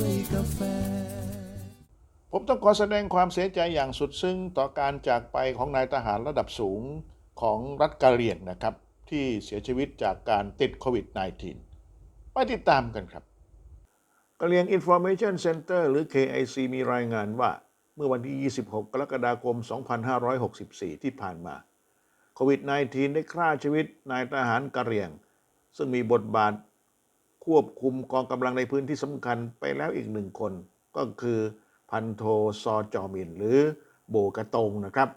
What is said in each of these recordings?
วยกาแฟ ผมต้องขอแสดงความเสียใจอย่างสุดซึ้งต่อการจากไปของนายทหารระดับสูงของรัฐกะเรียงนะครับ ที่เสียชีวิตจากการติดโควิด -19 ไปติดตามกันครับกะเรียง Information Center หรือ KIC มีรายงานว่าเมื่อวันที่ 26 กรกฎาคม 2564 ที่ผ่านมาโควิด -19 ได้ฆ่าชีวิตนายทหารกะเรียง ซึ่งมีบทบาท ควบคุมกองกำลังในพื้นที่สำคัญไปแล้วอีกหนึ่งคน ก็คือพันโทซอจอมิน หรือโบกระตงนะครับ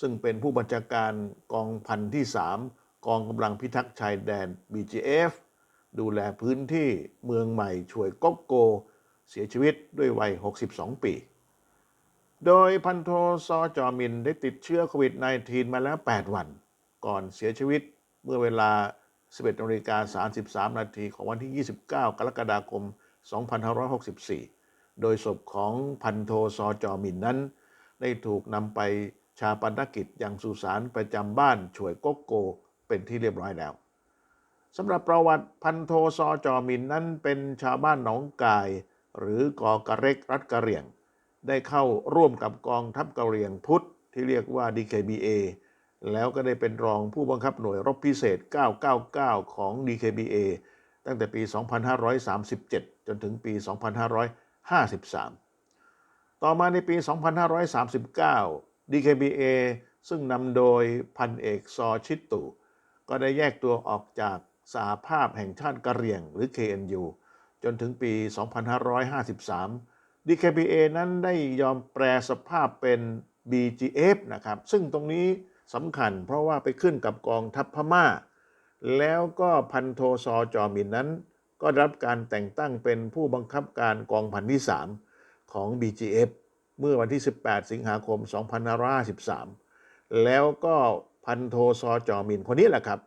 ซึ่งเป็นผู้บัญชาการกองพันที่ 3 กองกำลังพิทักษ์ชายแดน BGF ดูแลพื้นที่เมืองใหม่ช่วยก๊กโก เสียชีวิตด้วยวัย 62 ปี โดยพันโทซอจอมินได้ติดเชื้อโควิด -19 มาแล้ว 8 วัน ก่อนเสียชีวิตเมื่อเวลา 11นาฬิกา33 นาทีของวันที่ 29 กรกฎาคม 2564 โดยศพของพันโทซอจอมินนั้น ได้ถูกนำไปชาปนกิจยังสุสานประจำบ้านช่วยกกโกเป็นที่เรียบร้อยแล้วสำหรับประวัติพันโทซอจอมินนั้นเป็นชาวบ้านหนองกาย หรือกอกระเร็กรัฐกะเหรี่ยง ได้เข้าร่วมกับกองทัพกะเหรี่ยงพุทธที่เรียกว่า DKBA แล้วก็ได้เป็นรองผู้บังคับหน่วยรบพิเศษ 999 ของ DKBA ตั้งแต่ปี 2537 จนถึงปี 2553 ต่อมาในปี 2539 DKBA ซึ่งนำโดยพันเอกซอชิตตุ ก็ได้แยกตัวออกจากสหภาพแห่งชาติกะเหรี่ยงหรือ KNU จนถึงปี 2553 DKBA นั้นได้ยอมแปลสภาพเป็น BGF นะครับ ซึ่งตรงนี้ สำคัญ เพราะว่าไปขึ้นกับกองทัพพม่า แล้วก็พันโทซอจอมินนั้น ก็รับการแต่งตั้งเป็นผู้บังคับการกองพันที่ 3 ของ BGF เมื่อวันที่ 18 สิงหาคม 2553แล้วก็พันโทซอจอมินคนนี้แหละครับ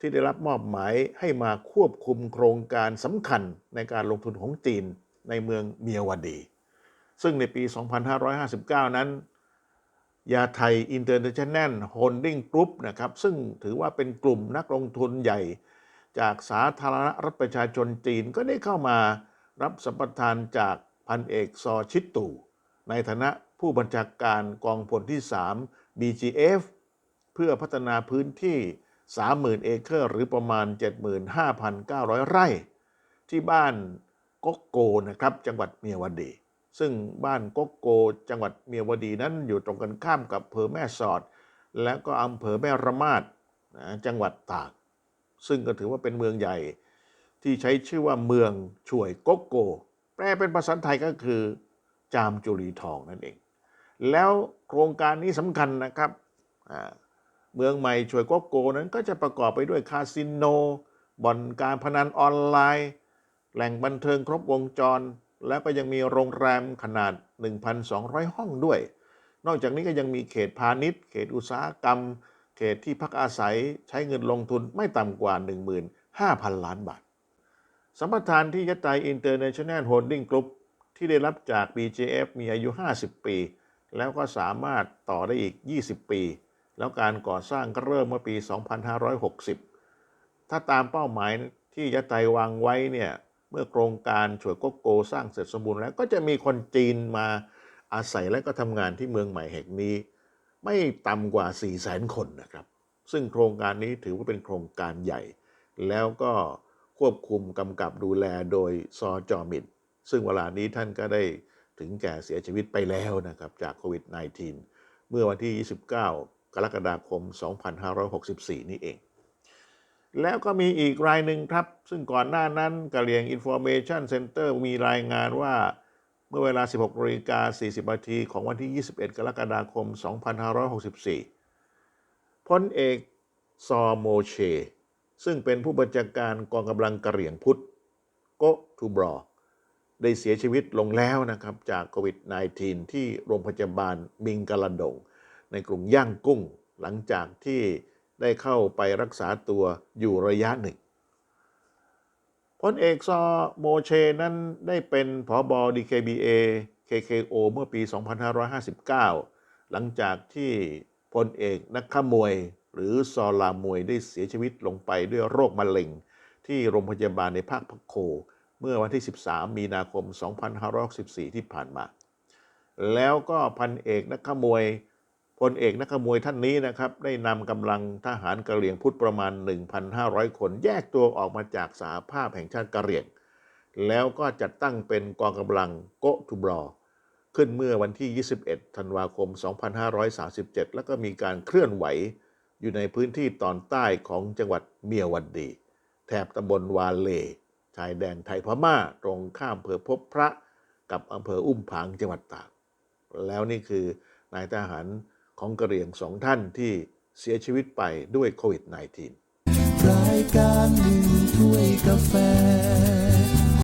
ที่ได้รับมอบหมายให้มาควบคุมโครงการสำคัญในการลงทุนของจีนในเมืองเมียวดี ซึ่งในปี 2559 นั้น ยาไทยอินเตอร์เนชั่นแนลโฮลดิ้งกรุ๊ปนะครับ ซึ่งถือว่าเป็นกลุ่มนักลงทุนใหญ่ จากสาธารณรัฐประชาชนจีนก็ได้เข้ามารับสัมปทานจากพันเอกซอชิตตู่ในฐานะผู้บัญชาการกองพลที่ 3 BGF เพื่อพัฒนาพื้นที่ 30,000 เอเคอร์หรือประมาณ 75,900 ไร่ ที่บ้านกกโกนะครับ จังหวัดเมียวดี ซึ่งบ้านกกโกจังหวัดเมียวดีนั้นอยู่ตรงกันข้ามกับอำเภอแม่สอด และก็อำเภอแม่ระมาดนะจังหวัดตาก ซึ่งก็ถือว่าเป็นเมืองใหญ่ ที่ใช้ชื่อว่าเมืองช่วยกกโก แปลเป็นภาษาไทยก็คือ จามจุลีทองนั่นเอง แล้วโครงการนี้สำคัญนะครับเมืองใหม่ช่วยกกโกนั้นก็จะประกอบไปด้วยคาสิโนบ่อนการพนันออนไลน์ แหล่งบันเทิงครบวงจร และก็ยังมีโรงแรมขนาด 1,200 ห้องด้วย นอกจากนี้ก็ยังมีเขตพาณิชย์ เขตอุตสาหกรรม เขตที่พักอาศัยใช้เงินลงทุนไม่ต่ำกว่า 15,000 ล้านบาทสัมปทานที่ยะไตอินเตอร์เนชั่นแนลโฮลดิ้งกรุ๊ปที่ได้รับจาก BJF มีอายุ 50 ปี แล้วก็สามารถต่อได้อีก 20 ปี แล้วการก่อสร้างก็เริ่มเมื่อปี 2560 ถ้าตามเป้าหมายที่ยะไตวางไว้เนี่ย เมื่อโครงการช่วยกกโกสร้างเสร็จสมบูรณ์แล้วก็จะมีคนจีนมาอาศัยและก็ทำงานที่เมืองใหม่แห่งนี้ ไม่ต่ำกว่า 4 0 0 0 0 0 คนนะครับ ซึ่งโครงการนี้ถือว่าเป็นโครงการใหญ่ แล้วก็ควบคุมกำกับดูแลโดยซอจอมินซึ่งเวลานี้ท่านก็ได้ถึงแก่เสียชีวิตไปแล้วนะครับจากโควิด -19 เมื่อวันที่ 29 กรกฎาคม 2564 นี่เอง แล้วก็มีอีกรายหนึ่งครับ ซึ่งก่อนหน้านั้นกะเหรี่ยง Information Center มีรายงานว่าเมื่อเวลา 16นาฬิกา40นาทีของวันที่ 21 กรกฎาคม 2564 พลเอกซอโมเช ซึ่งเป็นผู้บัญชาการกองกำลังกะเหรี่ยงพุทธโกทูบรอ ได้เสียชีวิตลงแล้วนะครับ จากโควิด -19 ที่โรงพยาบาลมิงกะลันดง ในกรุงย่างกุ้งหลังจากที่ ได้เข้าไปรักษาตัวอยู่ระยะหนึ่งพลเอกซอโมเชนั้นได้เป็นผอบอ DKBA KKO เมื่อปี 2559 หลังจากที่พลเอกนักขมวย หรือซอลามวยได้เสียชีวิตลงไปด้วยโรคมะเร็ง ที่โรงพยาบาลในภาคพักโค เมื่อวันที่ 13 มีนาคม 2564 ที่ผ่านมา แล้วก็พันเอกนักขมวย พลเอกนักขมวยท่านนี้นะครับ ได้นำกำลังทหารกะเหรี่ยงพุทธประมาณ 1,500 คนแยกตัวออกมาจากสหภาพแห่งชาติกะเหรี่ยง แล้วก็จัดตั้งเป็นกองกำลังโกทูบรอ ขึ้นเมื่อวันที่ 21 ธันวาคม 2537 แล้วก็มีการเคลื่อนไหวอยู่ในพื้นที่ตอนใต้ของจังหวัดเมียววันดี แถบตำบลวาเล ชายแดนไทยพม่า ตรงข้ามอำเภอพบพระกับอำเภออุ้มผางจังหวัดตาก แล้วนี่คือนายทหาร ของกระเหรี่ยงสองท่านที่เสียชีวิตไปด้วยโควิด -19 รายการหนึ่งถ้วยกาแฟ